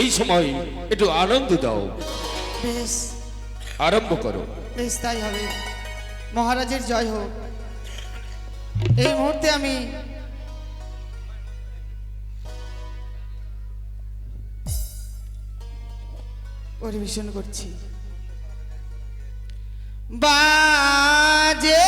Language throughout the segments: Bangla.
এই সময় একটু আনন্দ দাও। আরম্ভ করো। তাই হবে। মহারাজের জয় হোক। এই মুহূর্তে আমি পরিবেশন করছি। বাজে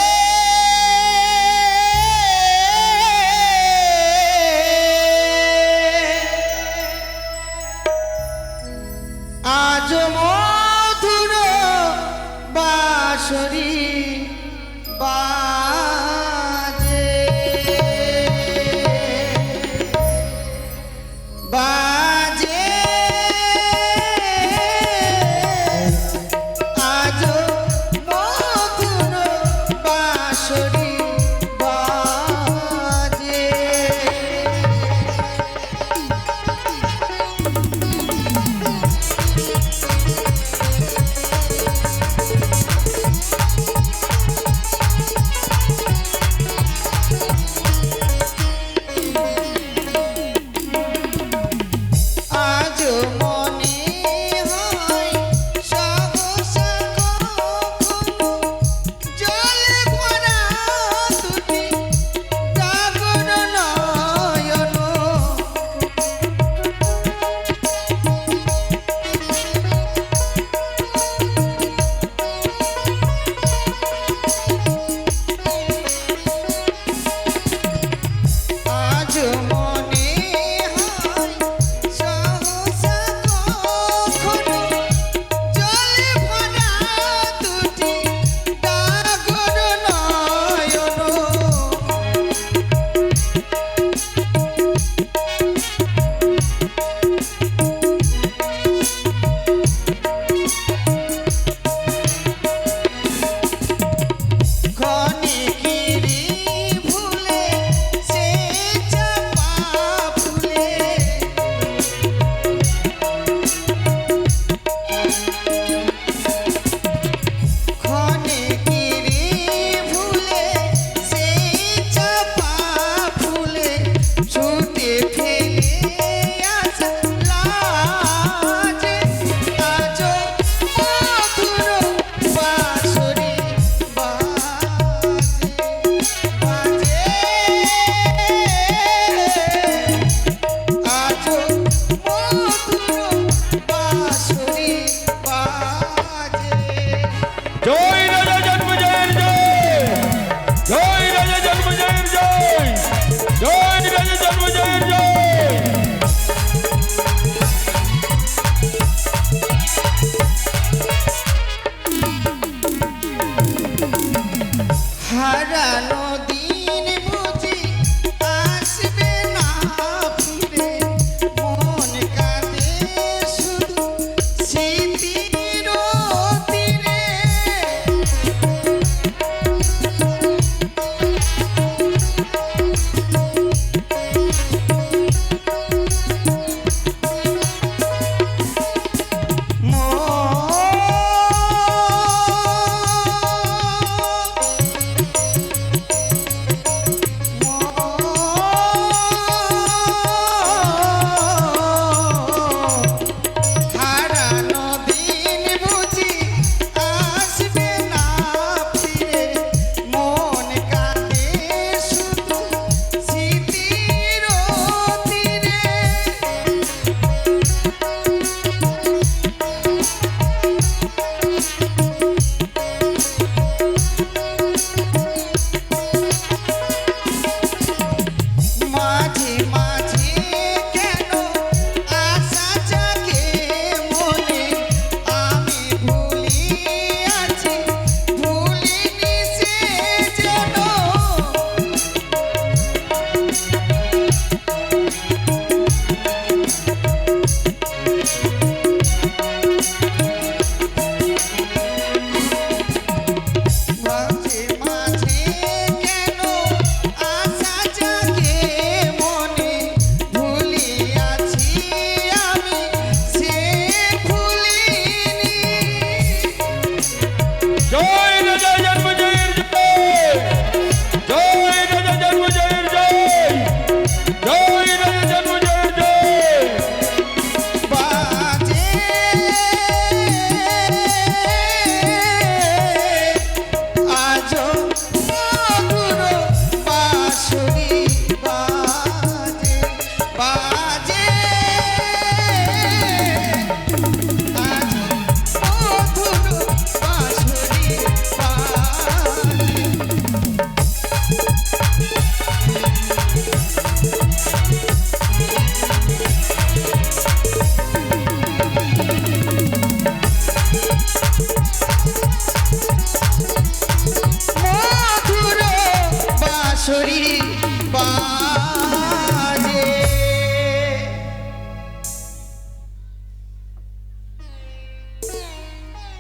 他人。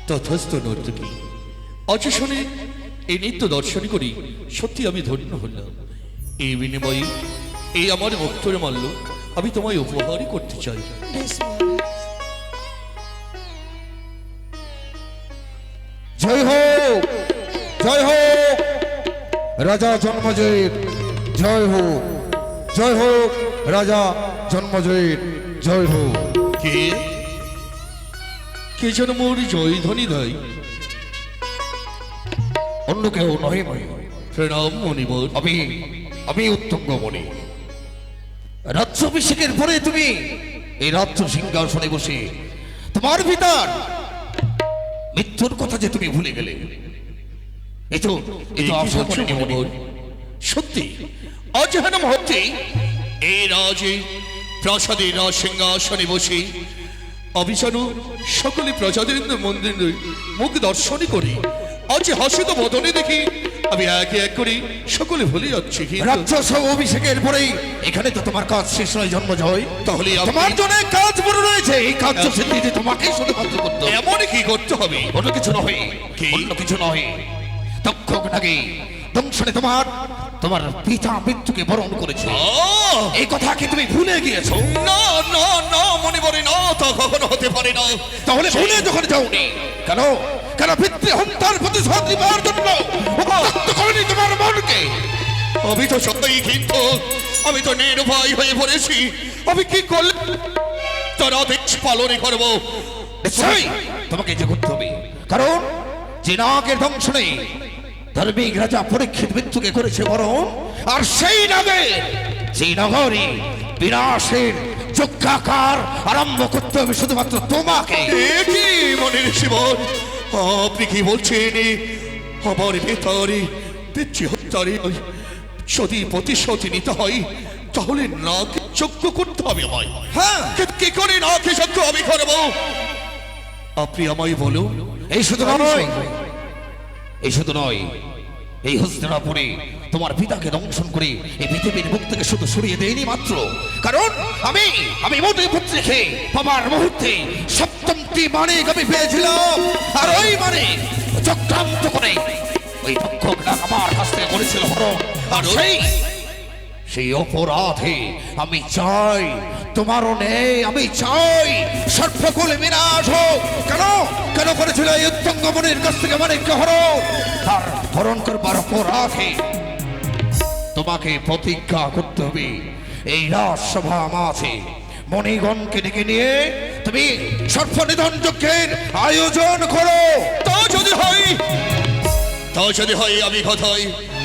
তথাস্থ নর্তকী। শুনে এই নৃত্য দর্শন করি সত্যি আমি ধন্য হলাম। এই বিনিময়ে এই আমার ভক্তরে মানল আমি তোমায় উপহারই করতে চাই। জয় হোক জয় হোক রাজা জন্মজয়ের জয় হোক জয় হোক রাজা জন্মজয়ের জয় হোক কে? কে যেন মোর দেয়? অন্য কেউ নহে মহি প্রণাম মণিবর আমি আমি উত্তঙ্গ মণি রাজ্যাভিষেকের পরে তুমি এই রাজ্য সিংহাসনে বসে তোমার ভিতর মৃত্যুর কথা যে তুমি ভুলে গেলে। এই তো এই এই তো আশা করিনি মণিবর সত্যি আজ হেন মুহূর্তে এই রাজে প্রাসাদে রাজ সিংহাসনে বসে যেন সকলে প্রজাদের মন্দির মুখ দর্শনই করি। আজ হাসিত বদনে দেখি আমি একে এক করি সকলে ভুলে যাচ্ছি অভিষেকের পরেই। এখানে তো তোমার কাজ শেষ নয় জন্মজয় তাহলে তোমার জন্য কাজ বড় রয়েছে। এই কাজ সিদ্ধিতে তোমাকে শুধুমাত্র করতে এমন কি করতে হবে? অন্য কিছু নয় কি? অন্য কিছু নয় তক্ষক নাকি। দংশনে তোমার তোমার পিতা মৃত্যুকে বরণ করেছে! এই কথা কি তুমি ভুলে গিয়েছো? না না না মনে পড়ে না তা কখনো হতে পারে না। তাহলে ভুলে যখন যাওনি কেন? কেন পিতৃ হত্যার প্রতিশোধ নিবার জন্য উত্তক্ত করেনি তোমার মনকে? আমি তো সত্যই কিন্তু আমি তো নিরুপায় হয়ে পড়েছি। আমি কি করলে তার আদেশ পালনে করব? তোমাকে যে করতে হবে। কারণ যে নাগের দংশনে ধার্মিক রাজা পরীক্ষিত মৃত্যুকে করেছে বরণ আর সেই নাগে যে নগরী বিনাশের যজ্ঞাকার আরম্ভ করতে হবে শুধুমাত্র তোমাকে। শিবন আপনি কি বলছেন? আমার ভেতরে পিতৃ হত্যারে যদি প্রতিশোধ নিতে হয় তাহলে নাকে যজ্ঞ করতে হবে আমায়। হ্যাঁ। কি- কি করে নাকে যজ্ঞ আমি করব? আপনি আমায় বলুন। এই শুধু নয় এই শুধু নয়, এই হস্তিনাপুরে তোমার পিতাকে দংশন করে এই পৃথিবীর মুখ থেকে শুধু সরিয়ে দেয়নি মাত্র। কারণ আমি আমি মোটে পুত্রকে বাবার মুহূর্তে সপ্তমটি মানে আমি পেয়েছিলাম। আর ওই মানে চক্রান্ত করে ওই পক্ষকটা আমার থেকে করেছিল হরণ। আর সেই সেই অপরাধে আমি চাই, তোমারও নেই আমি চাই সর্বকুল বিনাশ হোক। কেন? কেন করেছিল এই উত্তঙ্গমণির কাছ থেকে মানিক্য হরণ তার হরণ করবার অপরাধে তোমাকে প্রতিজ্ঞা করতে হবে। এই রাজসভা মাঝে মণিগণকে ডেকে নিয়ে তুমি সর্বনিধন যজ্ঞের আয়োজন করো। তা যদি হয় তা যদি হয় আমি কথাই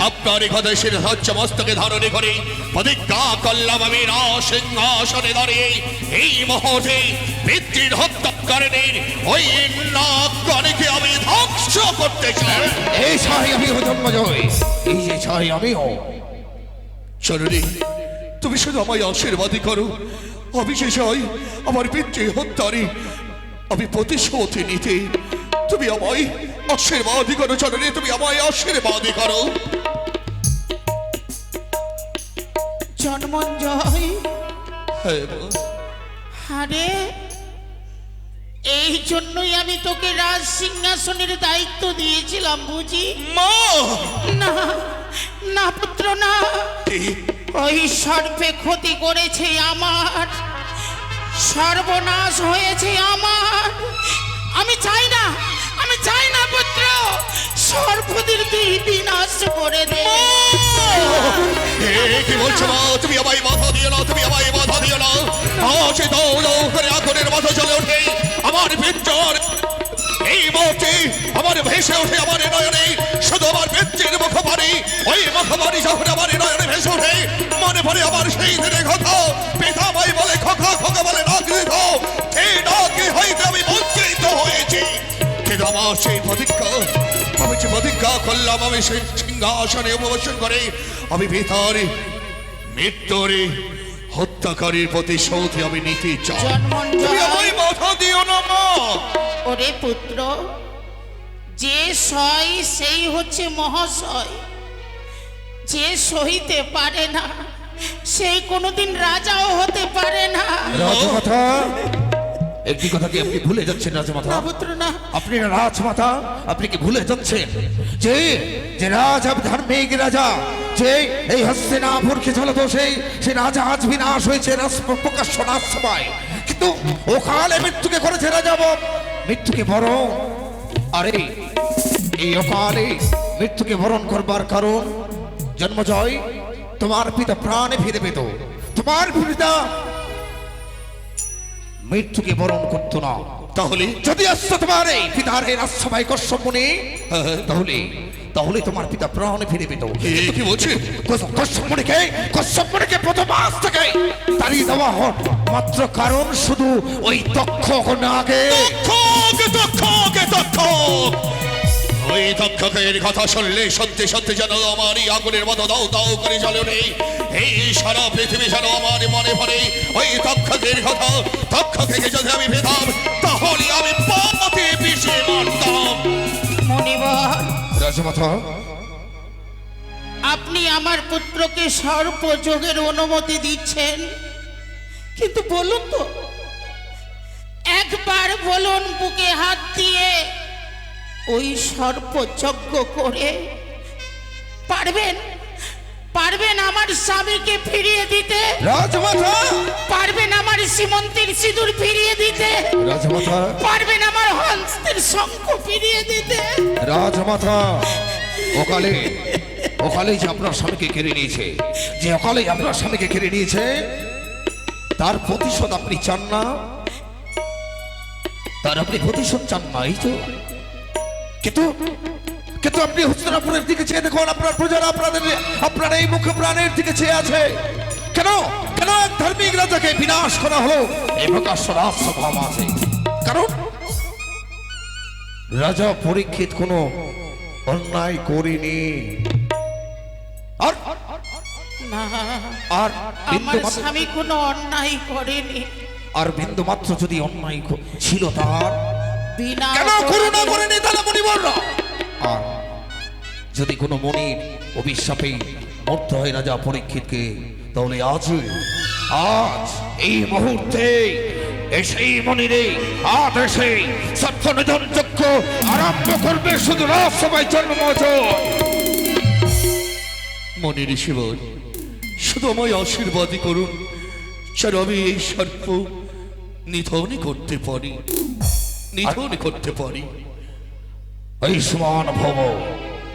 আপনার কথায় রাজ্য মস্তকে ধারণে করে। প্রতিজ্ঞা করলাম আমি না সিংহাসনে দাঁড়িয়ে। এই মুহূর্তে পিতৃর হত্যাকারীদের ওই নাগণকে আমি ধ্বংস করতে চাই। এই চাই আমি জন্মজয় এই যে চাই আমিও। চলুনি তুমি শুধু আমায় আশীর্বাদই করো। আমি চাই আমার পিতৃ হত্যারে আমি প্রতিশোধ নিতে। তুমি আমায় আশীর্বাদই করো চলুনি তুমি আমায় আশীর্বাদই করো। জন্মঞ্জয় হ্যাঁ আরে এই জন্যই আমি তোকে রাজ সিংহাসনের দায়িত্ব দিয়েছিলাম বুঝি? মা! না না পুত্র না। ওই সর্পে ক্ষতি করেছে আমার। সর্বনাশ হয়েছে আমার। আমি চাই না আমি চাই না পুত্র সর্পদের তুই বিনাশ করে দে। কি বলছো মা? তুমি আমায় বাধা দিও না, তুমি আমায় বাধা দিও না। দাও দাও করে আগুনের মাথা চলে ওঠে আমার পিঞ্জর। এই মুহূর্তে আমার ভেসে ওঠে আমার নয়নে। শুধু আমার পিঞ্চের মুখপানি ওই মুখপানি যখন আমার নয়নে ভেসে ওঠে, মনে পড়ে আমার সেই দিনের কথা। পিতা সেই প্রতিজ্ঞা আমি যে প্রতিজ্ঞা করলাম আমি সেই সিংহাসনে উপবেশন করে আমি ভিতরে মৃত্যুরে হত্যাকারীর প্রতিশোধ আমি নিতে চাই। বাধা দিও না মা। ওরে পুত্র যে সয় সেই হচ্ছে মহাশয় যে সহিতে পারে না সে কোনোদিন রাজাও হতে পারে না। একটি কথা কি আপনি ভুলে যাচ্ছেন রাজমাতা? না পুত্র না। আপনি রাজমাতা? আপনি কি ভুলে যাচ্ছেন? যে যে রাজা ধার্মিক রাজা যে এই হস্তিনাপুরকে চলত সেই সে রাজা আজ বিনাশ হয়েছে রাস- প্রকাশ্য রাজসভায়। কিন্তু ওখানে মৃত্যুকে করেছে রাজা বব। মৃত্যুকে বরণ। আরে এই অকালে মৃত্যুকে বরণ করবার কারণ জন্মজয় তোমার পিতা প্রাণে ফিরে পেত। তোমার পিতা মৃত্যুকে বরণ করতো না। তাহলে যদি আসতো তোমার এই পিতার এই রাজসভায় কশ্যপ মুনি? তাহলে তাহলে তোমার পিতা প্রাণে ফিরে পেত। কি বলছেন কশ্য- কশ্যপ মুনিকে কশ্যপ মুনিকে প্রথম আজ থেকে তাড়িয়ে দেওয়া হয় মাত্র কারণ শুধু ওই দক্ষ কন্যাকে দক্ষকে দক্ষকে দক্ষ ওই দক্ষকের কথা শুনলে সত্যি সত্যি যেন আমার এই আগুনের মতো দাও দাও করে ওঠে এই সারা পৃথিবী যেন আমার মনে পড়ে। ওই দক্ষকের কথা দক্ষকে রাজমাতা আপনি আমার পুত্রকে সর্পযোগের অনুমতি দিচ্ছেন। কিন্তু বলুন তো একবার বলুন বুকে হাত দিয়ে ওই সর্পযজ্ঞ করে পারবেন? পারবেন আমার স্বামীকে ফিরিয়ে দিতে? রাজমাতা! পারবেন আমার সীমন্তের সিঁদুর ফিরিয়ে দিতে? রাজমাতা! পারবেন আপনার তার প্রতিশোধ আপনি চান না? তার আপনি প্রতিশোধ চান না, এই তো। কিন্তু কিন্তু আপনি হস্তিনাপুরের দিকে চেয়ে দেখুন, আপনার প্রজারা আপনাদের, আপনার এই মুখ প্রাণের দিকে চেয়ে আছে। কেন? কেন এক ধার্মিক রাজাকে বিনাশ করা হলো? এই প্রকাশ্য রাজসভা মাঝে কারণ রাজা পরীক্ষিত কোনো অন্যায় করিনি। আর না আর আমার বিন্দু মাত্র- স্বামী কোনো অন্যায় করেনি। আর বিন্দু মাত্র যদি অন্যায় ছিল তার বিনা কেন করুণা করেনি তাহলে মণিবররা আর যদি কোনো মনির অভিশাপে মরতে হয় রাজা পরীক্ষিতকে তাহলে আজ আজ এই মুহূর্তে এসেই মনিরে আজ এসে সত্য নিধন চক্র আরম্ভ করবে শুধু রাজসভায় জন্মজ মনের শিবর শুধু আমায় আশীর্বাদই করুন যেন আমি এই সর্প নিধনই করতে পারি নিধন করতে পারি। এই সমান ভব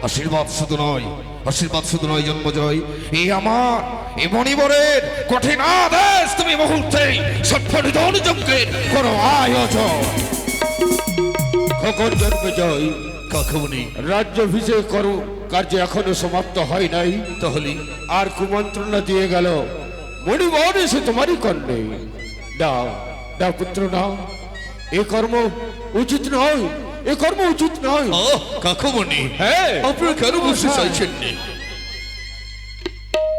আশীর্বাদ শুধু নয় আশীর্বাদ শুধু নয় জন্মজয় এই আমার এ মণিবরের কঠিন আদেশ তুমি মুহূর্তে সভ্য নিধন যজ্ঞের করো আয়োজন। খোকন জন্মজয় কাকুমনি রাজ্যাভিষেক করো কার্য এখনও সমাপ্ত হয় নাই। তাহলে? আর কুমন্ত্রণা দিয়ে গেল মণিবর এসে তোমারই কন্যে। দাও দাও পুত্র নাও। এ কর্ম উচিত নয় এ কর্ম উচিত নয়। আহ কাকুমনি হ্যাঁ। আপনারা কেন বসে চাইছেন না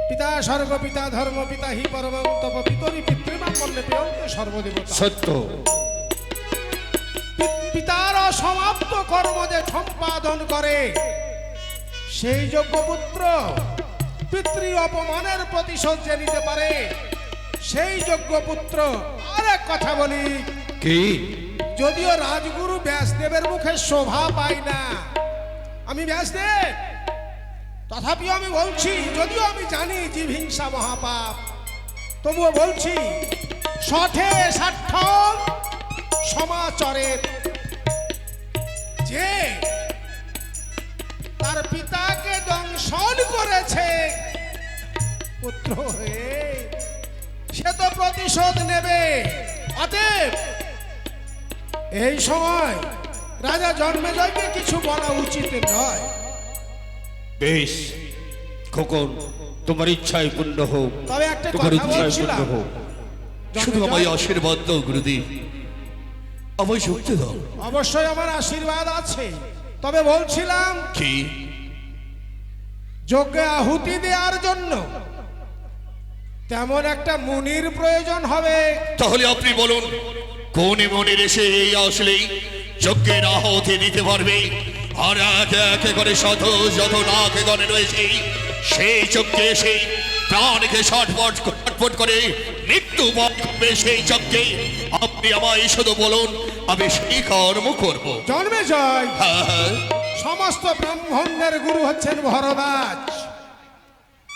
পিতা স্বর্গ পিতা ধর্ম পিতা হি পরম তপ পিতরি পিতৃমা কর্ণে পেয়ন্তে সর্বদেবতা। সত্য। পিতার সমাপ্ত কর্ম যে সম্পাদন করে সেই যোগ্য পুত্র পিতৃ অপমানের প্রতিশোধ যে নিতে পারে সেই যোগ্য পুত্র আরেক কথা বলি। কি? যদিও রাজগুরু ব্যাসদেবের মুখে শোভা পাই না আমি ব্যাসদেব তথাপিও আমি বলছি যদিও আমি জানি জীব হিংসা মহাপাপ তবুও বলছি সঠে সার্থক সমাচরের যে তার পিতাকে দংশন করেছে পুত্র হয়ে সে তো প্রতিশোধ নেবে। অতএব এই সময় রাজা জন্মে জন্মেজয়কে কিছু বলা উচিত নয়। বেশ খোকন তোমার ইচ্ছাই পূর্ণ হোক তবে একটা তোমার কথা ইচ্ছাই বলছিলাম। পূর্ণ হোক। শুধু আমায় আশীর্বাদ দাও গুরুদেব। আমায় শক্তি দাও অবশ্যই আমার আশীর্বাদ আছে। তবে বলছিলাম কি? যজ্ঞে আহুতি দেওয়ার জন্য তেমন একটা মুনির প্রয়োজন হবে। তাহলে আপনি বলুন কোন মনের এসে এই আসলেই যজ্ঞের আহতি দিতে পারবে? আর একে একে করে শত যত নাক গণে রয়েছে সেই চোখকে সেই প্রাণকে ছটফট ছটফট করে মৃত্যু বধ সেই চোখকে আপনি আমায় শুধু বলুন আমি সেই কর্ম করব। জন্মে জয়। হ্যাঁ হ্যাঁ। সমস্ত ব্রাহ্মণদের গুরু হচ্ছেন ভরদাজ।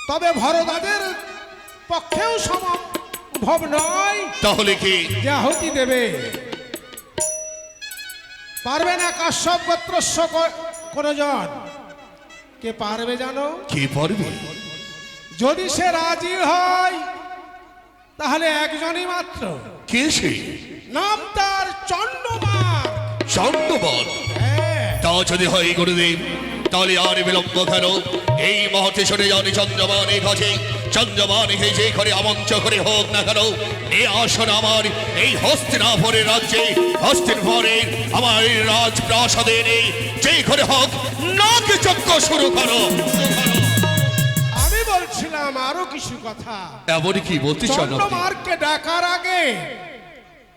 তবে ভরদাজের পক্ষেও সম্ভব নয়। তাহলে কি? যে দেবে। পারবে না কাশ্যপ গোত্রস্য কোনো জন কে পারবে জানো? কি পারবে? যদি সে রাজি হয় তাহলে একজনই মাত্র। কে সে? নাম তার চন্ডমার চন্দ্রবন হ্যাঁ। তা যদি হয় গুরুদেব তাহলে আর বিলম্ব কেন? এই মুহূর্তে সরে যান চন্দ্রমানের কাছে চন্দ্রমানকে যে করে আমন্ত্র করে হোক না কেন এ আসন আমার এই হস্তিনাপুরের রাজ্যে। হস্তিনাপুরের আমার রাজপ্রাসাদের এই যে করে হোক নাক যজ্ঞ শুরু করো। আরও কিছু কথা। এমন কি বলতে চান চন্দ্রমার্গকে ডাকার আগে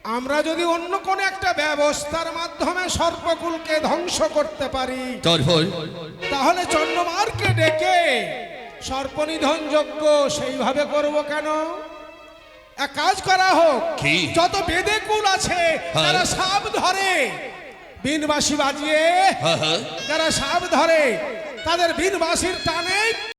আমরা যদি অন্য কোন একটা ব্যবস্থার মাধ্যমে সর্পকুলকে ধ্বংস করতে পারি তাহলে চন্দ্রমার্গকে ডেকে সর্পনিধন যজ্ঞ সেইভাবে করব কেন? এক কাজ করা হোক কি? যত বেদে কুল আছে হ্যাঁ। তারা সাপ ধরে বিনবাসী বাজিয়ে হ্যাঁ হ্যাঁ। যারা সাপ ধরে তাদের বিনবাসীর টানে